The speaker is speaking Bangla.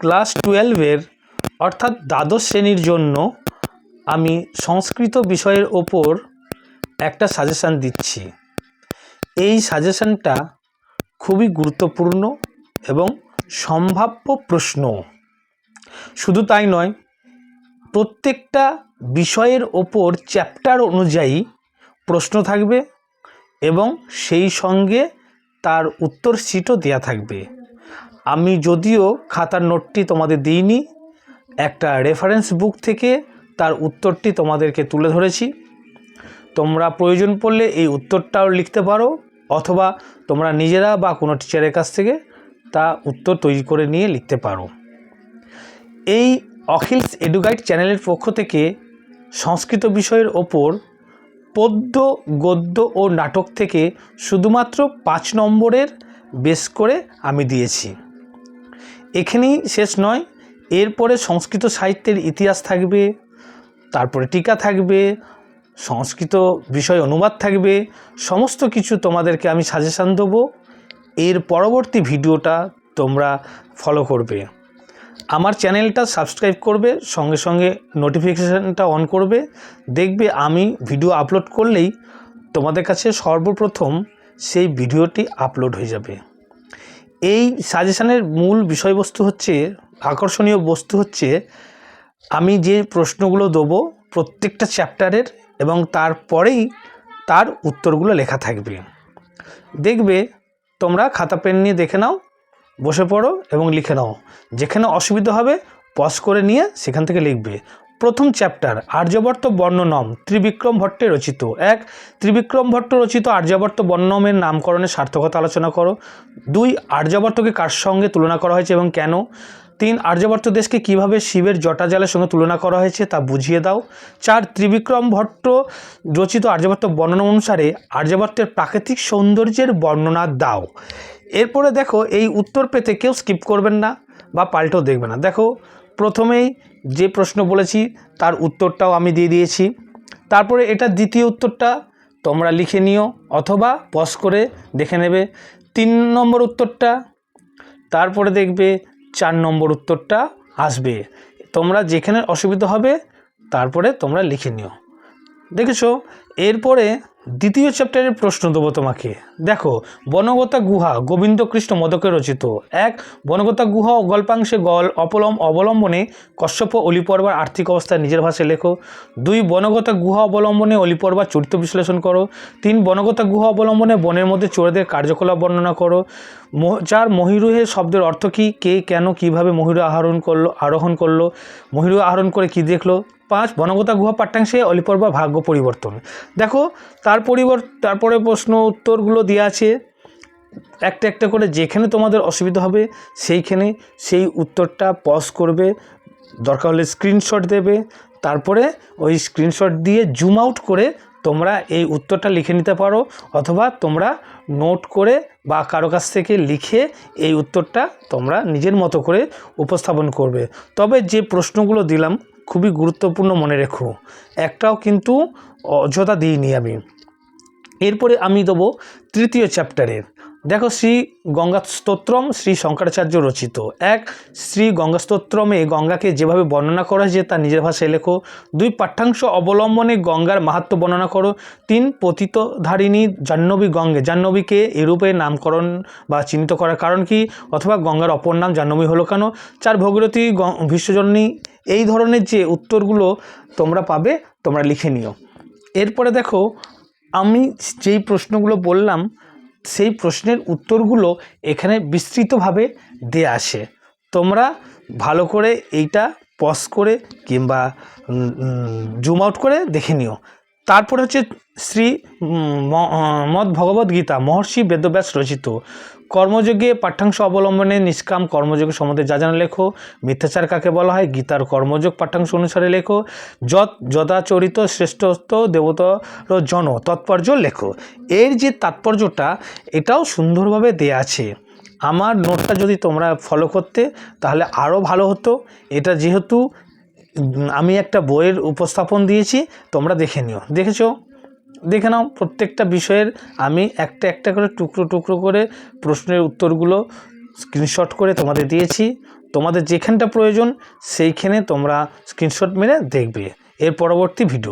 ক্লাস টুয়েলভের, অর্থাৎ দ্বাদশ শ্রেণির জন্য আমি সংস্কৃত বিষয়ের ওপর একটা সাজেশান দিচ্ছি। এই সাজেশানটা খুবই গুরুত্বপূর্ণ এবং সম্ভাব্য প্রশ্ন। শুধু তাই নয়, প্রত্যেকটা বিষয়ের ওপর চ্যাপ্টার অনুযায়ী প্রশ্ন থাকবে এবং সেই সঙ্গে তার উত্তর সিটও দেওয়া থাকবে। আমি যদিও খাতার নোটটি তোমাদের দিইনি, একটা রেফারেন্স বুক থেকে তার উত্তরটি তোমাদেরকে তুলে ধরেছি। তোমরা প্রয়োজন পড়লে এই উত্তরটাও লিখতে পারো, অথবা তোমরা নিজেরা বা কোনো টিচারের কাছ থেকে তা উত্তর তৈরি করে নিয়ে লিখতে পারো। এই অখিলস এডুগাইড চ্যানেলের পক্ষ থেকে সংস্কৃত বিষয়ের ওপর পদ্য, গদ্য ও নাটক থেকে শুধুমাত্র পাঁচ নম্বরের বেশ করে আমি দিয়েছি। এখানেই শেষ নয়, এরপরে সংস্কৃত সাহিত্যের ইতিহাস থাকবে, তারপরে টিকা থাকবে, সংস্কৃত বিষয় অনুবাদ থাকবে, সমস্ত কিছু তোমাদেরকে আমি সাজেশান দেবো। এর পরবর্তী ভিডিওটা তোমরা ফলো করবে। আমার চ্যানেলটা সাবস্ক্রাইব করবে, সঙ্গে সঙ্গে নোটিফিকেশানটা অন করবে। দেখবে আমি ভিডিও আপলোড করলেই তোমাদের কাছে সর্বপ্রথম সেই ভিডিওটি আপলোড হয়ে যাবে। এই সাজেশানের মূল বিষয়বস্তু হচ্ছে, আকর্ষণীয় বস্তু হচ্ছে, আমি যে প্রশ্নগুলো দেবো প্রত্যেকটা চ্যাপ্টারের এবং তারপরেই তার উত্তরগুলো লেখা থাকবে। দেখবে, তোমরা খাতা পেন নিয়ে দেখে নাও, বসে পড়ো এবং লিখে নাও। যেখানে অসুবিধা হবে পজ করে নিয়ে সেখান থেকে লিখবে। প্রথম চ্যাপ্টার, আর্যবর্ত বর্ণনম, ত্রিবিক্রম ভট্টে রচিত। এক, ত্রিবিক্রম ভট্ট রচিত আর্যবর্ত বর্ণমের নামকরণের সার্থকতা আলোচনা করো। দুই, আর্যবর্তকে কার সঙ্গে তুলনা করা হয়েছে এবং কেন? তিন, আর্যবর্ত দেশকে কীভাবে শিবের জটাজালের সঙ্গে তুলনা করা হয়েছে তা বুঝিয়ে দাও। চার, ত্রিবিক্রম ভট্ট রচিত আর্যবর্ত বর্ণনা অনুসারে আর্যবর্তের প্রাকৃতিক সৌন্দর্যের বর্ণনা দাও। এরপরে দেখো, এই উত্তর পেতে কেউ স্কিপ করবেন না বা পাল্টেও দেখবে না। দেখো প্রথমেই যে প্রশ্ন বলেছি, তার উত্তরটাও আমি দিয়ে দিয়েছি। তারপরে এটা দ্বিতীয় উত্তরটা তোমরা লিখে নিও অথবা পজ করে দেখে নেবে। তিন নম্বর উত্তরটা, তারপরে দেখবে চার নম্বর উত্তরটা আসবে। তোমরা যেখানে অসুবিধা হবে, তারপরে তোমরা লিখে নিও। দেখেছ? এরপরে দ্বিতীয় চ্যাপ্টারের প্রশ্ন দেবো তোমাকে। দেখো, বনগতা গুহা গোবিন্দকৃষ্ণ মদকে রচিত। এক, বনগতা গুহা ও গল্পাংশে গল অপলম অবলম্বনে কশ্যপ অলিপর্বার আর্থিক অবস্থা নিজের ভাষায় লেখো। দুই, বনগতা গুহা অবলম্বনে অলিপর্বার চরিত্র বিশ্লেষণ করো। তিন, বনগতা গুহা অবলম্বনে বনের মধ্যে চোরেদের কার্যকলাপ বর্ণনা করো। চার, মহিরুহে শব্দের অর্থ কী? কে, কেন, কীভাবে মহিরু আহরণ করল, আরোহণ করল? মহিরু আহরণ করে কি দেখল? পাঁচ, বনগতা গুহা পাঠ্যাংশে অলিপর্বা ভাগ্য পরিবর্তন। দেখো, তার পরিবর, তারপরে প্রশ্ন উত্তরগুলো দেওয়া আছে। একটা একটা করে যেখানে তোমাদের অসুবিধা হবে, সেইখানে সেই উত্তরটা পজ করবে, দরকার হলে স্ক্রিনশট দেবে, তারপরে ওই স্ক্রিনশট দিয়ে জুম আউট করে তোমরা এই উত্তরটা লিখে নিতে পারো, অথবা তোমরা নোট করে বা কারও কাছ থেকে লিখে এই উত্তরটা তোমরা নিজের মতো করে উপস্থাপন করবে। তবে যে প্রশ্নগুলো দিলাম খুবই গুরুত্বপূর্ণ মনে রেখো। একটাও কিন্তু অযথা দিইনি আমি। এরপরে আমি দেবো তৃতীয় চ্যাপ্টারের দেখো শ্রী গঙ্গা স্তোত্রম শ্রী শঙ্করাচার্য রচিত। এক, শ্রী গঙ্গা স্তোত্রমে গঙ্গাকে যেভাবে বর্ণনা করা হয়েছে, তা নিজের ভাষায় লেখো। দুই পাঠ্যাংশ অবলম্বনে গঙ্গার মাহাত্ম্য বর্ণনা করো। তিন, পতিতধারিণী জাহ্নবী গঙ্গে। জাহ্নবীকে এরূপে নামকরণ বা চিহ্নিত করার কারণ কি? অথবা গঙ্গার অপর নাম জাহ্নবী হলো কেন? চার, ভগীরথী ভীষ্মজননী এই ধরনের যে উত্তরগুলো তোমরা পাবে, তোমরা লিখে নিও। এরপরে দেখো, আমি যেই প্রশ্নগুলো বললাম সেই প্রশ্নের উত্তরগুলো এখানে বিস্তৃতভাবে দেয়া আসে। তোমরা ভালো করে এইটা পজ করে কিংবা জুম আউট করে দেখে নিও। তারপরে হচ্ছে শ্রী মদ ভগবদ্ গীতা, মহর্ষি বেদব্যাস রচিত। কর্মযোগে পাঠ্যাংশ অবলম্বনে নিষ্কাম কর্মযোগ সম্বন্ধে যা জানা লেখো, মিথ্যাচার কাকে বলা হয়, গীতার কর্মযোগ পাঠ্যাংশ অনুসারে লেখো যত যদাচরিত শ্রেষ্ঠত্ব দেবতর জন তৎপর্য লেখো। এর যে তাৎপর্যটা, এটাও সুন্দরভাবে দেয়া আছে। আমার নোটটা যদি তোমরা ফলো করতে, তাহলে আরও ভালো হতো। এটা যেহেতু আমি একটা বইয়ের উপস্থাপন দিয়েছি, তোমরা দেখে নিও। দেখেছ? দেখে নাও, প্রত্যেকটা বিষয়ের আমি একটা একটা করে টুকরো টুকরো করে প্রশ্নের উত্তরগুলো স্ক্রিনশট করে তোমাদের দিয়েছি। তোমাদের যেখানটা প্রয়োজন সেইখানে তোমরা স্ক্রিনশট মেরে দেখবে। এর পরবর্তী ভিডিও